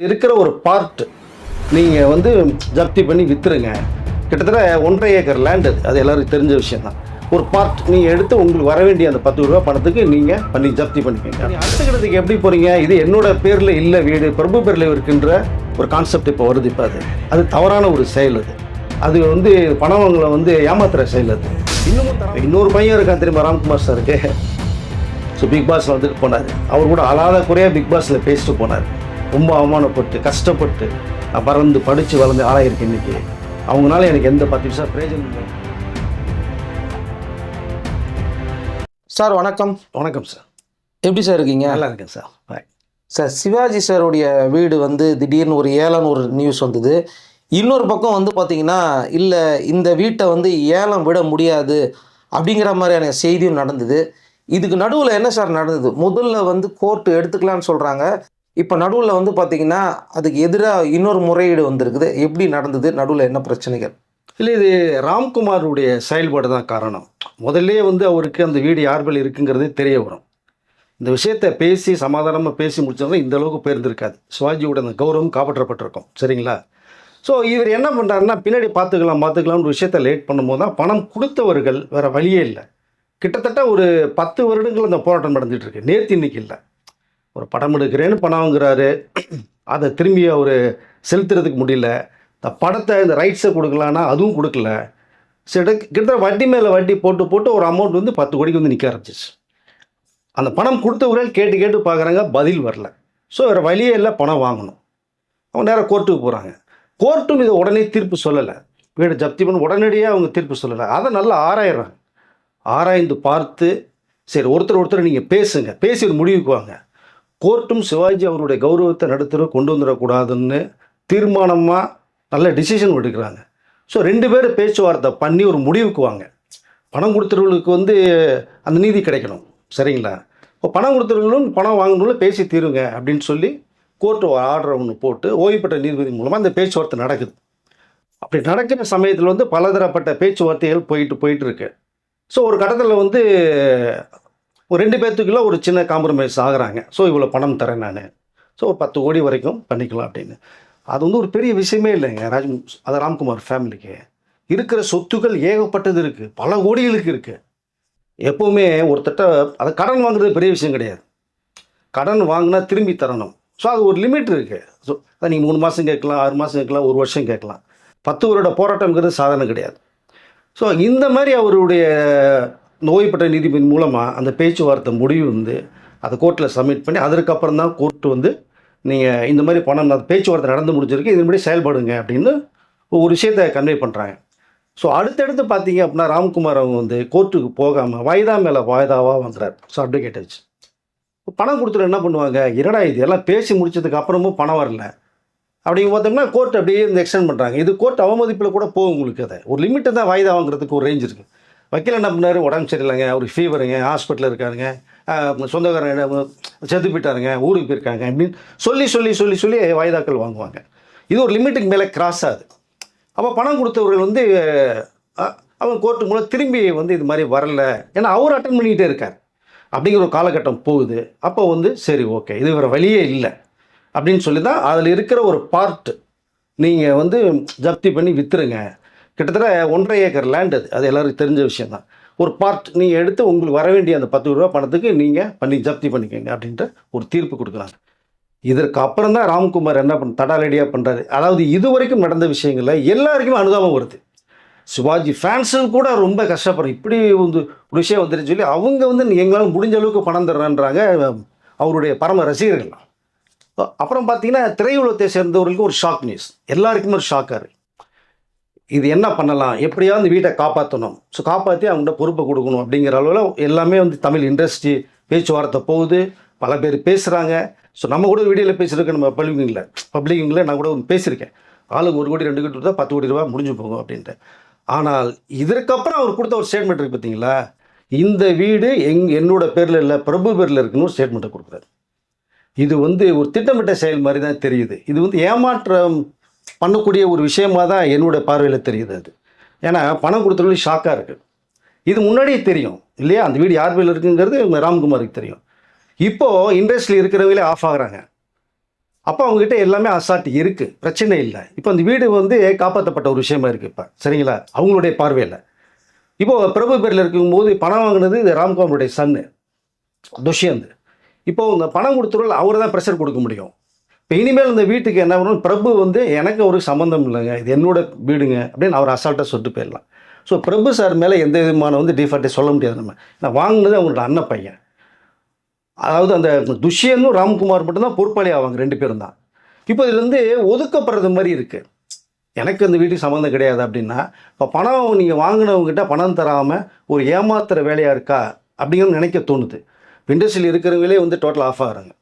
இருக்கிற ஒரு பார்ட் நீங்கள் வந்து ஜப்தி பண்ணி விற்றுருங்க கிட்டத்தட்ட ஒன்றரை ஏக்கர் லேண்ட் அது. அது தெரிஞ்ச விஷயம் தான் ஒரு பார்ட் நீங்கள் எடுத்து உங்களுக்கு வர வேண்டிய அந்த பத்து ரூபா பணத்துக்கு நீங்கள் பண்ணி ஜப்தி பண்ணிக்கோங்க அடுத்த கட்டத்துக்கு எப்படி போகிறீங்க இது என்னோட பேரில் இல்லை வீடு பிரபு பேரில் இருக்கின்ற ஒரு கான்செப்ட் இப்போ வருது இப்போ அது. அது தவறான ஒரு செயல் அது. அது வந்து பணவங்களை வந்து ஏமாத்துற செயல் அது. இன்னமும் இன்னொரு பையன் இருக்கான் தெரியுமா? ராம்குமார் சாருக்கு. ஸோ பிக் பாஸில் வந்துட்டு போனார். அவர் கூட அழாத குறையாக பிக் பாஸில் பேசிட்டு போனார். ரொம்ப அவமானப்பட்டு கஷ்டப்பட்டு நான் பறந்து படித்து வளர்ந்து ஆளாயிருக்கேன் இன்னைக்கு. அவங்களால எனக்கு எந்த பத்து நிமிஷம் பிரயோஜனம் இல்லை. சார் வணக்கம். வணக்கம் சார். எப்படி சார் இருக்கீங்க? நல்லா இருக்கேன் சார். பாய் சார் சிவாஜி சாருடைய வீடு வந்து திடீர்னு ஒரு ஏலம்னு ஒரு நியூஸ் வந்தது. இன்னொரு பக்கம் வந்து பார்த்தீங்கன்னா இல்லை இந்த வீட்டை வந்து ஏலம் விட முடியாது அப்படிங்கிற மாதிரியான செய்தியும் நடந்தது. இதுக்கு நடுவில் என்ன சார் நடந்தது? முதல்ல வந்து கோர்ட்டு எடுத்துக்கலாம்னு சொல்கிறாங்க இப்போ நடுவில் வந்து பார்த்தீங்கன்னா அதுக்கு எதிராக இன்னொரு முறையீடு வந்திருக்குது. எப்படி நடந்தது? நடுவில் என்ன பிரச்சனைகள்? இல்லை இது ராம்குமாருடைய செயல்பாடு தான் காரணம். முதல்லே வந்து அவருக்கு அந்த வீடு யார் மேல் இருக்குங்கிறதே தெரிய வரும். இந்த விஷயத்தை பேசி சமாதானமாக பேசி முடிச்சதுனா இந்த அளவுக்கு போயிருந்திருக்காது. சிவாஜியோட அந்த கௌரவம் காப்பாற்றப்பட்டிருக்கும். சரிங்களா? ஸோ இவர் என்ன பண்ணுறாருன்னா பின்னாடி பார்த்துக்கலாம் பார்த்துக்கலாம்னு விஷயத்த விஷயத்தை லேட் பண்ணும்போது தான் பணம் கொடுத்தவர்கள் வேறு வழியே இல்லை. கிட்டத்தட்ட ஒரு பத்து வருடங்கள் அந்த போராட்டம் நடந்துகிட்ருக்கு நேற்று இன்னைக்கு இல்லை. ஒரு படம் எடுக்கிறேன்னு பணம் வாங்குறாரு அதை திரும்பி அவர் செலுத்துறதுக்கு முடியல. இந்த படத்தை இந்த ரைட்ஸை கொடுக்கலான்னா அதுவும் கொடுக்கல. சரி கிட்டத்தட்ட வட்டி மேலே வட்டி போட்டு போட்டு ஒரு அமௌண்ட் வந்து பத்து கோடிக்கு வந்து நிற்க ஆரம்பிச்சிச்சு அந்த பணம் கொடுத்தவர்கள் கேட்டு கேட்டு பார்க்குறாங்க பதில் வரல. ஸோ வேறு வழியே இல்லை பணம் வாங்கணும். அவங்க நேராக கோர்ட்டுக்கு போகிறாங்க கோர்ட்டும் இதை உடனே தீர்ப்பு சொல்லலை. வீடு ஜப்தி பண்ணி உடனடியாக அவங்க தீர்ப்பு சொல்லலை. அதை நல்லா ஆராயிடுறாங்க. ஆராய்ந்து பார்த்து சரி ஒருத்தர் ஒருத்தர் நீங்கள் பேசுங்க. பேசி ஒரு முடிவுக்கு வாங்க. கோர்ட்டும் சிவாஜி அவருடைய கௌரவத்தை நடுத்தர கொண்டு வந்துடக்கூடாதுன்னு தீர்மானமாக நல்ல டிசிஷன் எடுக்கிறாங்க. ஸோ ரெண்டு பேரும் பேச்சுவார்த்தை பண்ணி ஒரு முடிவுக்கு வாங்க. பணம் கொடுத்தவர்களுக்கு வந்து அந்த நீதி கிடைக்கணும். சரிங்களா? இப்போ பணம் கொடுத்தவர்களும் பணம் வாங்கணும்னு பேசி தீருங்க அப்படின்னு சொல்லி கோர்ட்டு ஆர்டர் ஒன்று போட்டு ஓய்வு பெற்ற நீதிபதி மூலமாக அந்த பேச்சுவார்த்தை நடக்குது. அப்படி நடக்கிற சமயத்தில் வந்து பலதரப்பட்ட பேச்சுவார்த்தைகள் போயிட்டு போயிட்டு இருக்கு. ஸோ ஒரு கட்டத்தில் வந்து ஒரு ரெண்டு பேர்த்துக்குள்ள ஒரு சின்ன காம்ப்ரமைஸ் ஆகுறாங்க. ஸோ இவ்வளோ பணம் தரேன் நான். ஸோ ஒரு பத்து கோடி வரைக்கும் பண்ணிக்கலாம் அப்படின்னு. அது வந்து ஒரு பெரிய விஷயமே இல்லைங்க. ராஜ் அது ராம்குமார் ஃபேமிலிக்கு. இருக்கிற சொத்துக்கள் ஏகப்பட்டது இருக்குது பல கோடிகளுக்கு இருக்குது எப்போவுமே ஒருத்தட்ட அதை கடன் வாங்குறது பெரிய விஷயம் கிடையாது. கடன் வாங்கினா திரும்பி தரணும். ஸோ அது ஒரு லிமிட் இருக்குது ஸோ அதை நீங்கள் மூணு மாதம் கேட்கலாம் ஆறு மாதம் கேட்கலாம் ஒரு வருஷம் கேட்கலாம். பத்து வருட போராட்டம்ங்கிறது சாதனை கிடையாது. ஸோ இந்த மாதிரி அவருடைய நோய்பட்ட நீதிபதி மூலமாக அந்த பேச்சுவார்த்தை முடிவு வந்து அதை கோர்ட்டில் சப்மிட் பண்ணி அதற்கப்புறம் தான் கோர்ட்டு வந்து நீங்கள் இந்த மாதிரி பணம் பேச்சுவார்த்தை நடந்து முடிஞ்சிருக்கு இதன்படி செயல்படுங்க அப்படின்னு ஒரு விஷயத்தை கன்வே பண்ணுறாங்க ஸோ அடுத்தடுத்து பார்த்தீங்க அப்படின்னா ராம்குமார் அவங்க வந்து கோர்ட்டுக்கு போகாமல் வாய்தா மேலே வாய்தாவாக வந்துறார். ஸோ அட்வொகேட் வச்சு பணம் கொடுத்துட்டு என்ன பண்ணுவாங்க? இரடா இது? எல்லாம் பேசி முடிச்சதுக்கு அப்புறமும் பணம் வரல. அப்படிங்க பார்த்தோம்னா கோர்ட் அப்படியே இந்த எக்ஸ்டெண்ட் பண்ணுறாங்க இது கோர்ட் அவமதிப்பில் கூட போகும் உங்களுக்கு அதை. ஒரு லிமிட்டு தான் வாய்தா வாங்குறதுக்கு ஒரு ரேஞ்ச் இருக்குது வக்கீல் என்ன பண்ணார் உடம்பு சரியில்லைங்க அவருக்கு ஃபீவருங்க ஹாஸ்பிட்டலில் இருக்காருங்க. சொந்தக்காரங்க என்ன செத்து போயிட்டாருங்க ஊருக்கு போயிருக்காங்க அப்படின்னு சொல்லி சொல்லி சொல்லி சொல்லி வாய்தாக்கள் வாங்குவாங்க. இது ஒரு லிமிட்டுக்கு மேலே கிராஸ் ஆகுது. அப்போ பணம் கொடுத்தவர்கள் வந்து அவங்க கோர்ட்டு மூலம் திரும்பி வந்து இது மாதிரி வரல. ஏன்னா அவர் அட்டன் பண்ணிக்கிட்டே இருக்கார். அப்படிங்கிற ஒரு காலகட்டம் போகுது. அப்போ வந்து சரி ஓகே இது வேறு வழியே இல்லை. அப்படின்னு சொல்லி தான் அதில் இருக்கிற ஒரு பார்ட் நீங்கள் வந்து ஜப்தி பண்ணி விற்றுருங்க கிட்டத்தட்ட ஒன்றரை ஏக்கர் லேண்ட் அது. அது எல்லாருக்கும் தெரிஞ்ச விஷயம் தான் ஒரு பார்ட் நீங்கள் எடுத்து உங்களுக்கு வர வேண்டிய அந்த பத்து ரூபா பணத்துக்கு நீங்கள் பண்ணி ஜப்தி பண்ணிக்கோங்க அப்படின்ட்டு ஒரு தீர்ப்பு கொடுக்குறாங்க. இதற்கு அப்புறம் தான் ராம்குமார் என்ன பண்ண தடாலடியாக பண்ணுறாரு அதாவது இது வரைக்கும் நடந்த விஷயங்களில் எல்லாருக்குமே அனுதாபம் வருது. சிவாஜி ஃபேன்ஸும் கூட ரொம்ப கஷ்டப்படுறோம் இப்படி வந்து ஒரு விஷயம் வந்துருன்னு சொல்லி அவங்க வந்து எங்களால் முடிஞ்ச அளவுக்கு பணம் தர்றேன்றாங்க அவருடைய பரம ரசிகர்கள். அப்புறம் பார்த்தீங்கன்னா திரையுலகத்தை சேர்ந்தவர்களுக்கு ஒரு ஷாக் நியூஸ் எல்லாருக்குமே ஒரு ஷாக்காக இருக்குது இது என்ன பண்ணலாம்? எப்படியாவது அந்த வீட்டை காப்பாற்றணும் ஸோ காப்பாற்றி அவங்கள்ட்ட பொறுப்பை கொடுக்கணும் அப்படிங்கிற அளவில் எல்லாமே வந்து தமிழ் இண்டஸ்ட்ரி பேச்சுவார்த்தை போகுது. பல பேர் பேசுகிறாங்க ஸோ நம்ம கூட வீடியோவில் பேசியிருக்கேன் நம்ம பப்ளிக்கிங்கில் பப்ளிக்கிங்கில் நான் கூட ஒன்று பேசியிருக்கேன் ஆளுக்கு ஒரு கோடி ரெண்டு கோடி கொடுத்தா பத்து கோடி ரூபா முடிஞ்சு போகும் அப்படின்ட்டு. ஆனால் இதற்கப்புறம் அவர் கொடுத்த ஒரு ஸ்டேட்மெண்ட் இருக்குது பார்த்தீங்களா இந்த வீடு எங் என்னோட பேரில் இல்லை பிரபு பேரில் இருக்குன்னு ஒரு ஸ்டேட்மெண்ட்டை கொடுக்குறாரு. இது வந்து ஒரு திட்டமிட்ட செயல் மாதிரி தான் தெரியுது. இது வந்து ஏமாற்றம் பண்ணக்கூடிய ஒரு விஷயமா தான் என்னுடைய பார்வையில் தெரியுது அது. ஏன்னா பணம் கொடுத்தவங்களுக்கு ஷாக்காக இருக்குது இது முன்னாடியே தெரியும் இல்லையா? அந்த வீடு யார் பேரில் இருக்குங்கிறது ராம்குமாருக்கு தெரியும். இப்போது இண்டஸ்ட்ரியில் இருக்கிறவங்களே ஆஃப் ஆகுறாங்க. அப்போ அவங்ககிட்ட எல்லாமே அசாட்டு இருக்குது பிரச்சனை இல்லை. இப்போ அந்த வீடு வந்து காப்பாற்றப்பட்ட ஒரு விஷயமா இருக்குது இப்போ. சரிங்களா? அவங்களுடைய பார்வையில். இப்போது பிரபு பேரில் இருக்கும்போது பணம் வாங்கினது இது ராம்குமாருடைய சன்னு துஷ்யந்த். இப்போ இந்த பணம் கொடுத்துருவல அவர் தான் ப்ரெஷர் கொடுக்க முடியும். இப்போ இனிமேல் இந்த வீட்டுக்கு என்ன பண்ணணும்? பிரபு வந்து எனக்கு ஒரு சம்மந்தம் இல்லைங்க. இது என்னோட வீடுங்க அப்படின்னு அவர் அசால்ட்டாக சொல்லிட்டு போயிடலாம். ஸோ பிரபு சார் மேலே எந்த விதமான வந்து டிஃபால்ட்டை சொல்ல முடியாது நம்ம. நான் வாங்கினது அவங்களோட அண்ணன் பையன். அதாவது அந்த துஷ்யந்தும் ராம்குமார் மட்டும்தான் பொறுப்பாளி ஆவாங்க. ரெண்டு பேரும் தான். இப்போ இதுலேருந்து ஒதுக்கப்படுறது மாதிரி இருக்குது எனக்கு அந்த வீட்டுக்கு சம்மந்தம் கிடையாது அப்படின்னா இப்போ பணம் நீங்கள் வாங்கினவங்ககிட்ட பணம் தராமல் ஒரு ஏமாத்துற வேலையாக இருக்கா? அப்படிங்கிறது நினைக்க தோணுது. இண்டஸ்ட்ரியில் இருக்கிறவங்களே வந்து டோட்டல் ஆஃப் ஆகிறாங்க.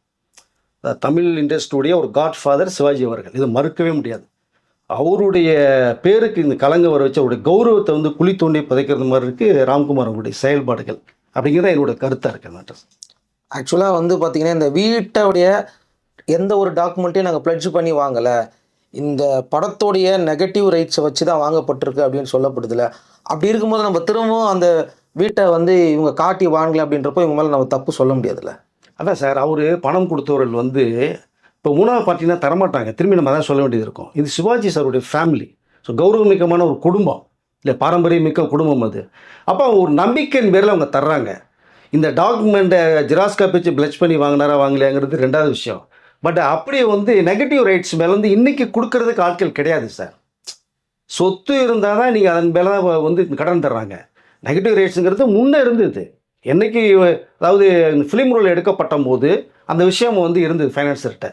தமிழ் இண்டஸ்ட்ரியுடைய ஒரு காட் ஃபாதர் சிவாஜி அவர்கள். இது மறுக்கவே முடியாது. அவருடைய பேருக்கு இந்த கலங்க வர வச்சு அவருடைய கௌரவத்தை வந்து குழி தோண்டி புதைக்கிறது மாதிரி இருக்குது ராம்குமார் அவருடைய செயல்பாடுகள். அப்படிங்கிறது என்னோட கருத்தாக இருக்குது மேட்டர் ஆக்சுவலாக வந்து பார்த்தீங்கன்னா இந்த வீட்டோடைய எந்த ஒரு டாக்குமெண்ட்டையும் நாங்கள் பிளட்ஜ் பண்ணி வாங்கலை. இந்த படத்தோடைய நெகட்டிவ் ரைட்ஸை வச்சு தான் வாங்கப்பட்டிருக்கு அப்படின்னு சொல்லப்படுதுல. அப்படி இருக்கும்போது நம்ம திரும்பவும் அந்த வீட்டை வந்து இவங்க காட்டி வாங்கலை அப்படின்றப்போ இவங்க மேலே நம்ம தப்பு சொல்ல முடியாதுல்ல அதான் சார் அவர் பணம் கொடுத்தவர்கள் வந்து இப்போ மூணாவது பார்ட்டினா தரமாட்டாங்க. திரும்பி நம்ம அதான் சொல்ல வேண்டியது இருக்கும். இது சிவாஜி சாருடைய ஃபேமிலி ஸோ கௌரவமிக்கமான ஒரு குடும்பம். இல்லை பாரம்பரியமிக்க குடும்பம் அது. அப்போ ஒரு நம்பிக்கையின் பேரில் அவங்க தர்றாங்க. இந்த டாக்குமெண்ட்டை ஜெராக்ஸ் காப்பி பிளச் பண்ணி வாங்கினாரா வாங்கலையாங்கிறது ரெண்டாவது விஷயம். பட் அப்படியே வந்து நெகட்டிவ் ரைட்ஸ் மேலே வந்து இன்றைக்கி கொடுக்கறதுக்கு ஆட்கள் கிடையாது சார். சொத்து இருந்தால் தான் நீங்கள் அதன் மேலே தான் வந்து கடன் தர்றாங்க. நெகட்டிவ் ரேட்ஸுங்கிறது முன்னே இருந்தது. என்னைக்கு அதாவது ஃபிலிம் ரோல் எடுக்கப்பட்ட போது அந்த விஷயம் வந்து இருந்தது ஃபைனான்சர்கிட்ட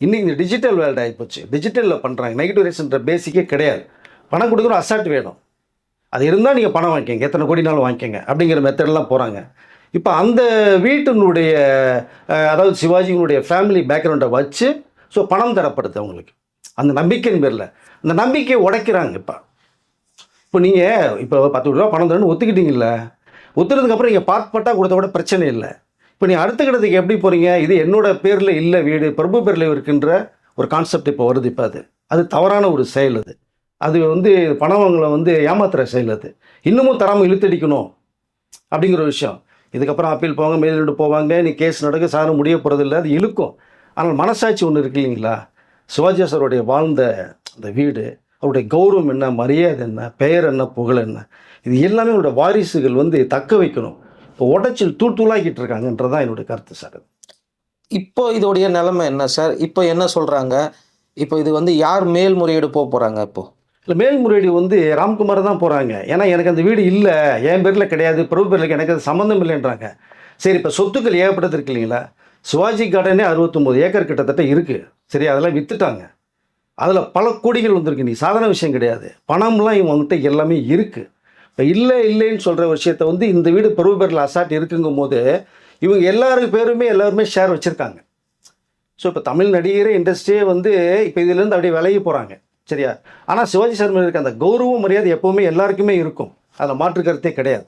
இன்னைக்கு இந்த டிஜிட்டல் வேர்ல்டு ஆகிப்போச்சு டிஜிட்டலில் பண்ணுறாங்க நெகட்டிவ் ரேஷன்ற பேசிக்கே கிடையாது. பணம் கொடுக்குற அசால்ட் வேணும். அது இருந்தால் நீங்கள் பணம் வாங்கிக்கங்க. எத்தனை கோடினாலும் வாங்கிக்கங்க அப்படிங்கிற மெத்தட்லாம் போகிறாங்க இப்போ அந்த வீட்டினுடைய அதாவது சிவாஜியினுடைய ஃபேமிலி பேக்ரவுண்டை வச்சு ஸோ பணம் தரப்படுது அவங்களுக்கு. அந்த நம்பிக்கையின் பேரில். அந்த நம்பிக்கையை உடைக்கிறாங்க இப்போ. இப்போ நீங்கள் இப்போ பத்து ரூபா பணம் தரணும்னு ஒத்துக்கிட்டீங்கல்ல. ஒத்துனதுக்கப்புறம் நீங்கள் பார்ட்பட்டா கொடுத்த விட பிரச்சனை இல்லை. இப்போ நீ அடுத்த கிடத்துக்கு எப்படி போகிறீங்க இது என்னோட பேரில் இல்லை வீடு பிரபு பேரில் இருக்கின்ற ஒரு கான்செப்ட் இப்போ வருது இப்போ அது. அது தவறான ஒரு செயல் அது. அது வந்து பணவங்களை வந்து ஏமாத்துகிற செயல் அது. இன்னமும் தராமல் இழுத்தடிக்கணும் அப்படிங்கிற ஒரு விஷயம். இதுக்கப்புறம் அப்பீல் போவாங்க மேலிட்டு போவாங்க நீ கேஸ் நடக்க சாரும் முடிய போகிறதில்ல அது இழுக்கும். ஆனால் மனசாட்சி ஒன்று இருக்கு இல்லைங்களா? சிவாஜி சாருடைய வாழ்ந்த அந்த வீடு அவருடைய கௌரவம் என்ன மரியாதை என்ன பெயர் என்ன புகழ் என்ன? இது எல்லாமே அவருடைய வாரிசுகள் வந்து தக்க வைக்கணும். இப்போ உடச்சில் தூள் தூளாக்கிட்டு இருக்காங்கன்றதான் என்னுடைய கருத்து சார் இப்போ இதோடைய நிலைமை என்ன சார்? இப்போ என்ன சொல்கிறாங்க இப்போ இது வந்து யார் மேல்முறையீடு போக போகிறாங்க இப்போ? இல்லை மேல்முறையீடு வந்து ராம்குமார் தான் போகிறாங்க ஏன்னா எனக்கு அந்த வீடு இல்லை என் பேரில் கிடையாது பிரபு பேரில் எனக்கு அது சம்மந்தம் இல்லைன்றாங்க. சரி இப்போ சொத்துக்கள் ஏகப்பட்டது இருக்கு இல்லைங்களா? சிவாஜி கார்டனே அறுபத்தொம்போது ஏக்கர் கிட்டத்தட்ட இருக்குது சரி அதெல்லாம் விற்றுட்டாங்க அதில் பல கோடிகள் வந்திருக்கு. நீ சாதாரண விஷயம் கிடையாது. பணம்லாம் இவங்ககிட்ட எல்லாமே இருக்குது இப்போ இல்லை இல்லைன்னு சொல்கிற விஷயத்த வந்து இந்த வீடு பிரபு பேரில் அசாட் இருக்குங்கும் போது இவங்க எல்லாரும் பேருமே எல்லாருமே ஷேர் வச்சுருக்காங்க. ஸோ இப்போ தமிழ் நடிகர் இண்டஸ்ட்ரியே வந்து இப்போ இதுலேருந்து அப்படியே விலகி போகிறாங்க சரியா? ஆனால் சிவாஜி சார் மேல இருக்க அந்த கௌரவ மரியாதை எப்போவுமே எல்லாருக்குமே இருக்கும். அதில் மாற்று கருத்தே கிடையாது.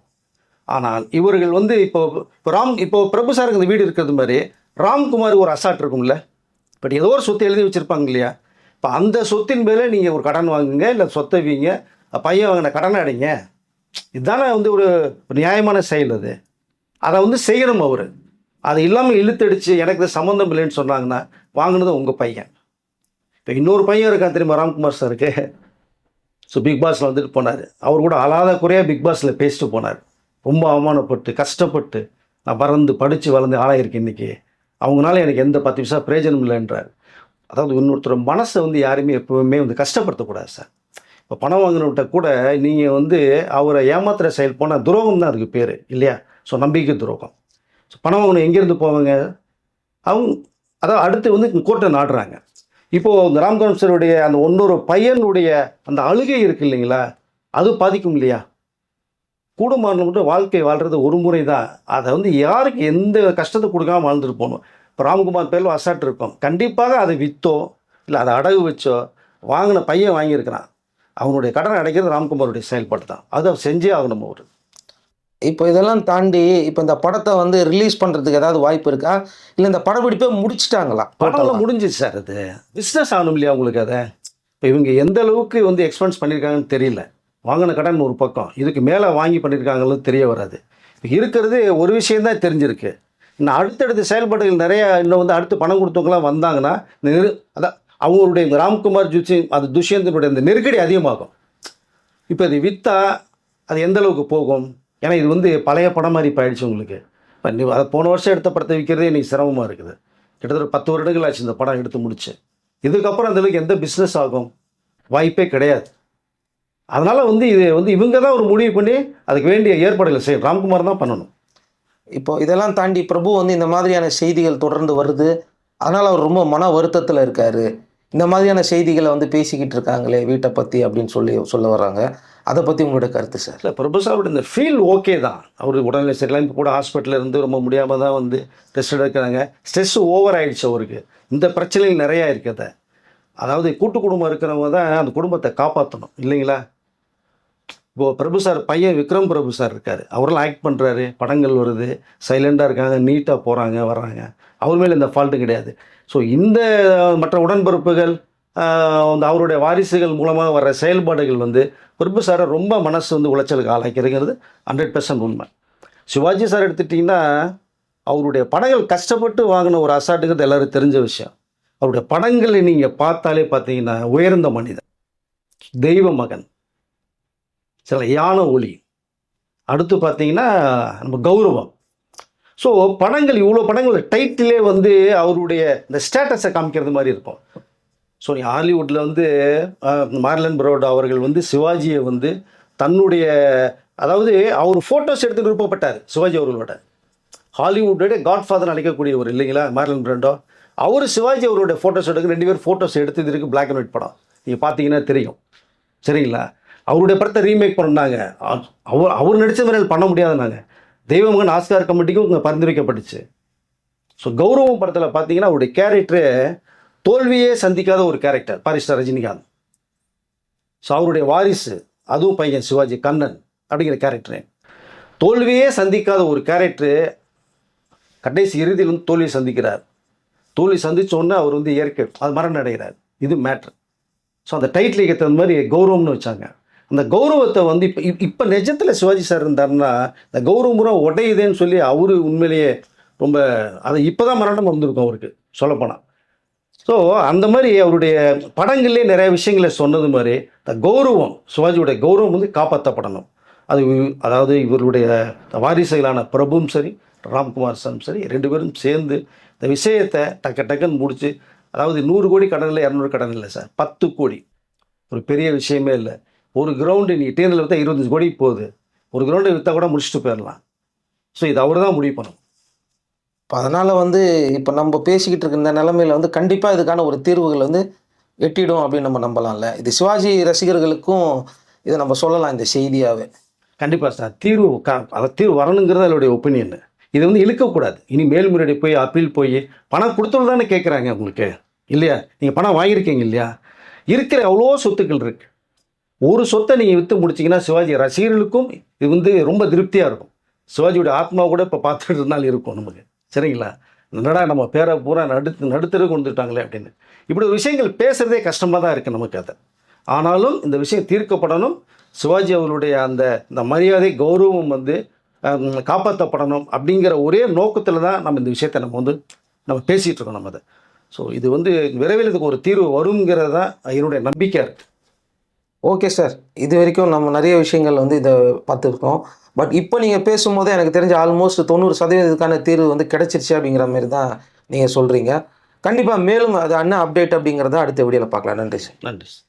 ஆனால் இவர்கள் வந்து இப்போ இப்போ ராம் இப்போ பிரபு சாருக்கு இந்த வீடு இருக்கிறது மாதிரி ராம்குமார் ஒரு அசாட் இருக்கும்ல. பட் ஏதோ ஒரு சொத்து எழுதி வச்சுருப்பாங்க இல்லையா? இப்போ அந்த சொத்தின் மேலே நீங்கள் ஒரு கடன் வாங்குங்க இல்லை சொத்தை வீங்க. பையன் வாங்கின கடனை அடைங்க. இதுதானே வந்து ஒரு நியாயமான செயல் அது. அதை வந்து செய்யணும் அவர். அதை இல்லாமல் இழுத்தடிச்சு எனக்கு இது சம்மந்தம் இல்லைன்னு சொன்னாங்கன்னா வாங்கினது உங்கள் பையன். இப்போ இன்னொரு பையன் இருக்கான் தெரியுமா ராம்குமார் சாருக்கு ஸோ பிக் பாஸில் வந்துட்டு போனார். அவர் கூட அலாத குறையாக பிக் பாஸில் பேசிட்டு போனார். ரொம்ப அவமானப்பட்டு கஷ்டப்பட்டு நான் பறந்து படித்து வளர்ந்து ஆளாயிருக்கேன் இன்றைக்கி அவங்களால எனக்கு எந்த பத்து விஷயம் பிரயோஜனம் இல்லைன்றார். அதாவது இன்னொருத்தர் மனசை வந்து யாருமே எப்பவுமே வந்து கஷ்டப்படுத்தக்கூடாது சார். இப்போ பணம் வாங்கினவர்கிட்ட கூட நீங்கள் வந்து அவரை ஏமாத்துகிற செயல் போனால் துரோகம் தான் அதுக்கு பேர் இல்லையா? ஸோ நம்பிக்கை துரோகம். ஸோ பணம் வாங்கணும் எங்கேருந்து போவாங்க? அவங்க அதாவது அடுத்து வந்து கோர்ட்டை நாடுறாங்க. இப்போது இந்த ராம்காந்த் சாருடைய அந்த ஒன்னொரு பையனுடைய அந்த அழுகை இருக்கு இல்லைங்களா? அது பாதிக்கும் இல்லையா? கூடுமான மட்டும் வாழ்க்கை வாழ்கிறது ஒரு முறை தான் அதை வந்து யாருக்கு எந்த கஷ்டத்தை கொடுக்காம வாழ்ந்துட்டு போகணும்? இப்போ ராம்குமார் பேரில் அசாட் இருக்கும். கண்டிப்பாக அதை விற்றோ இல்லை அதை அடகு வச்சோ வாங்கின பையன் வாங்கியிருக்கிறான். அவனுடைய கடனை அடைக்கிறது ராம்குமாருடைய செயல்பாடு தான். அதை அவர் செஞ்சே ஆகணும் அவர். இப்போ இதெல்லாம் தாண்டி இப்போ இந்த படத்தை வந்து ரிலீஸ் பண்ணுறதுக்கு ஏதாவது வாய்ப்பு இருக்கா? இல்லை இந்த படப்பிடிப்பை முடிச்சிட்டாங்களா? படம்லாம் முடிஞ்சிச்சு சார் அது. பிஸ்னஸ் ஆகணும் இல்லையா உங்களுக்கு அதை? இப்போ இவங்க எந்த அளவுக்கு வந்து எக்ஸ்பென்ஸ் பண்ணியிருக்காங்கன்னு தெரியல. வாங்கின கடன் ஒரு பக்கம். இதுக்கு மேலே வாங்கி பண்ணியிருக்காங்கன்னு தெரிய வராது. இருக்கிறது ஒரு விஷயம்தான் தெரிஞ்சிருக்கு. இன்னும் அடுத்தடுத்த செயல்பாடுகள் நிறைய இன்னும் வந்து அடுத்து பணம் கொடுத்தவங்களாம் வந்தாங்கன்னா நெரு அதான் அவங்களுடைய இந்த ராம்குமார் ஜுச்சி அது துஷ்யந்தனுடைய இந்த நெருக்கடி அதிகமாகும். இப்போ இது விற்றா அது எந்த அளவுக்கு போகும்? ஏன்னா இது வந்து பழைய படம் மாதிரி போயிடுச்சு உங்களுக்கு. இப்போ நீ அதை போன வருஷம் எடுத்த படத்தை விற்கிறதே இன்றைக்கி சிரமமாக இருக்குது. கிட்டத்தட்ட பத்து வருடங்கள் ஆச்சு இந்த படம் எடுத்து முடிச்சு. இதுக்கப்புறம் அந்த அளவுக்கு எந்த பிஸ்னஸ் ஆகும்? வாய்ப்பே கிடையாது. அதனால் வந்து இது வந்து இவங்க தான் ஒரு முடிவு பண்ணி அதுக்கு வேண்டிய ஏற்பாடுகளை செய்யும் ராம்குமார் தான் பண்ணணும். இப்போ இதெல்லாம் தாண்டி பிரபு வந்து இந்த மாதிரியான செய்திகள் தொடர்ந்து வருது. அதனால் அவர் ரொம்ப மன வருத்தத்தில் இருக்காரு. இந்த மாதிரியான செய்திகளை வந்து பேசிக்கிட்டு இருக்காங்களே வீட்டை பற்றி அப்படின்னு சொல்லி சொல்ல வர்றாங்க. அதை பற்றி உங்களோட கருத்து சார்? இல்லை பிரபு சாரோட இந்த ஃபீல் ஓகே தான். அவர் உடல்நிலை சரியில்லை இப்போ கூட ஹாஸ்பிட்டலில் இருந்து ரொம்ப முடியாமல் தான் வந்து டெஸ்ட் எடுக்கிறாங்க. ஸ்ட்ரெஸ் ஓவர் ஆகிடுச்சு அவருக்கு. இந்த பிரச்சனைகள் நிறையா இருக்குது அதாவது கூட்டு குடும்பம் இருக்கிறவங்க தான் அந்த குடும்பத்தை காப்பாற்றணும் இல்லைங்களா? இப்போ பிரபு சார் பையன் விக்ரம் பிரபு சார் இருக்கார். அவரெல்லாம் ஆக்ட் பண்ணுறாரு படங்கள் வருது. சைலண்டாக இருக்காங்க. நீட்டாக போகிறாங்க வர்றாங்க. அவர் மேலே இந்த ஃபால்ட்டு கிடையாது. ஸோ இந்த மற்ற உடன்பிறப்புகள் அந்த அவருடைய வாரிசுகள் மூலமாக வர்ற செயல்பாடுகள் வந்து பிரபு சாரை ரொம்ப மனசு வந்து உளைச்சலுக்கு ஆளாக்கிறதுங்கிறது ஹண்ட்ரட் பர்சன்ட் உண்மை. சிவாஜி சார் எடுத்துட்டிங்கன்னா அவருடைய படங்கள் கஷ்டப்பட்டு வாங்கின ஒரு அசாட்டுங்கிறது எல்லாரும் தெரிஞ்ச விஷயம். அவருடைய படங்களை நீங்கள் பார்த்தாலே பார்த்தீங்கன்னா உயர்ந்த மனிதன். தெய்வ மகன். சில யான ஒளி. அடுத்து பார்த்தீங்கன்னா நம்ம கௌரவம். ஸோ படங்கள் இவ்வளோ படங்கள் டைட்டிலே வந்து அவருடைய இந்த ஸ்டேட்டஸை காமிக்கிறது மாதிரி இருக்கும். ஸோ நீ ஹாலிவுட்டில் வந்து மார்லன் பரோடா அவர்கள் வந்து சிவாஜியை வந்து தன்னுடைய அதாவது அவர் ஃபோட்டோஸ் எடுத்து விருப்பப்பட்டார் சிவாஜி அவர்களோட. ஹாலிவுட்டோட காட்ஃபாதர் அழைக்கக்கூடியவர் இல்லைங்களா மார்லன் பிராண்டோ அவர் சிவாஜி அவருடைய ஃபோட்டோஸ் எடுக்க ரெண்டு பேர் ஃபோட்டோஸ் எடுத்து இருக்கு பிளாக் அண்ட் ஒயிட் படம். நீங்கள் பார்த்தீங்கன்னா தெரியும். சரிங்களா? அவருடைய படத்தை ரீமேக் பண்ணாங்க. அவர் அவர் நடித்த மாதிரி பண்ண முடியாதுனாங்க தெய்வமகன் ஆஸ்கார் கமிட்டிக்கும் இங்கே பரிந்துரைக்கப்பட்டுச்சு. ஸோ கௌரவம் படத்தில் பார்த்தீங்கன்னா அவருடைய கேரக்டரு தோல்வியே சந்திக்காத ஒரு கேரக்டர் பாரிஸ்டர் ரஜினிகாந்த். ஸோ அவருடைய வாரிசு அதுவும் பையன் சிவாஜி கண்ணன் அப்படிங்கிற கேரக்டரு தோல்வியே சந்திக்காத ஒரு கேரக்டரு கடைசி இறுதியில் வந்து தோல்வி சந்திக்கிறார். தோல்வி சந்திச்ச உடனே அவர் வந்து இயற்கை அது மரணம் அடைகிறார். இது மேட்ரு ஸோ அந்த டைட்டிலுக்கு தகுந்த மாதிரி கௌரவம்னு வச்சாங்க. அந்த கௌரவத்தை வந்து இப்போ இப்போ நிஜத்தில் சிவாஜி சார் இருந்தாருன்னா இந்த கௌரவம் உடையுதேன்னு சொல்லி அவரு உண்மையிலேயே ரொம்ப அதை இப்போ தான் மரணம் வந்திருக்கும் அவருக்கு சொல்லப்போனால் ஸோ அந்த மாதிரி அவருடைய படங்கள்லேயே நிறைய விஷயங்களை சொன்னது மாதிரி இந்த கௌரவம் சிவாஜியுடைய கௌரவம் வந்து காப்பாற்றப்படணும் அது அதாவது இவருடைய வாரிசுகளான பிரபுவும் சரி ராம்குமார் சாரும் சரி ரெண்டு பேரும் சேர்ந்து இந்த விஷயத்தை டக்கு டக்குன்னு முடித்து அதாவது நூறு கோடி கடன் இல்லை இரநூறு கடன் இல்லை சார் பத்து கோடி. ஒரு பெரிய விஷயமே இல்லை. ஒரு கிரவுண்டு நீ டீனில் விற்றா இருபத்தஞ்சு கோடி போகுது. ஒரு கிரவுண்டை விற்றா கூட முடிச்சுட்டு போயிடலாம். ஸோ இது அவர் தான் முடிவு பண்ணணும். இப்போ அதனால் வந்து இப்போ நம்ம பேசிக்கிட்டு இருக்க இந்த நிலமையில வந்து கண்டிப்பாக இதுக்கான ஒரு தீர்வுகள் வந்து எட்டிடும் அப்படின்னு நம்ம நம்பலாம்ல. இது சிவாஜி ரசிகர்களுக்கும் இதை நம்ம சொல்லலாம் இந்த செய்தியாகவே கண்டிப்பாக சார். தீர்வு க அதை தீர்வு வரணுங்கிறது அதனுடைய ஒப்பீனியன் இது வந்து இழுக்கக்கூடாது. இனி மேல்முறையீடு போய் அப்பீல் போய் பணம் கொடுத்தது தானே கேட்குறாங்க உங்களுக்கு? இல்லையா? நீங்கள் பணம் வாங்கியிருக்கீங்க இல்லையா? இருக்கிற அவ்வளோ சொத்துக்கள் இருக்கு. ஒரு சொத்தை நீங்கள் விற்று முடிச்சீங்கன்னா சிவாஜி ரசிகர்களுக்கும் இது வந்து ரொம்ப திருப்தியாக இருக்கும். சிவாஜியோட ஆத்மா கூட இப்போ பார்த்துட்டு இருந்தாலும் இருக்கும் நமக்கு. சரிங்களா? என்னடா நம்ம பேரை பூரா நடு நடுத்தரு வந்துட்டாங்களே அப்படின்னு. இப்படி விஷயங்கள் பேசுகிறதே கஷ்டமாக தான் இருக்குது நமக்கு அதை. ஆனாலும் இந்த விஷயம் தீர்க்கப்படணும். சிவாஜி அவர்களுடைய அந்த இந்த மரியாதை கௌரவம் வந்து காப்பாற்றப்படணும் அப்படிங்கிற ஒரே நோக்கத்தில் தான் நம்ம இந்த விஷயத்தை நம்ம வந்து நம்ம பேசிகிட்டு இருக்கோம் நம்ம அதை. ஸோ இது வந்து விரைவில் இதுக்கு ஒரு தீர்வு வருங்கிறது தான் என்னுடைய நம்பிக்கை இருக்குது ஓகே சார் இது வரைக்கும் நம்ம நிறைய விஷயங்கள் வந்து இதை பார்த்துருக்கோம். பட் இப்போ நீங்கள் பேசும்போதே எனக்கு தெரிஞ்ச ஆல்மோஸ்ட் தொண்ணூறு சதவீதத்துக்கான தீர்வு வந்து கிடச்சிருச்சு அப்படிங்கிற மாதிரி தான் நீங்கள் சொல்கிறீங்க கண்டிப்பாக மேலும் அது என்ன அப்டேட் அப்படிங்கிறத அடுத்த வீடியோவில் பார்க்கலாம். நன்றி சார் நன்றி சார்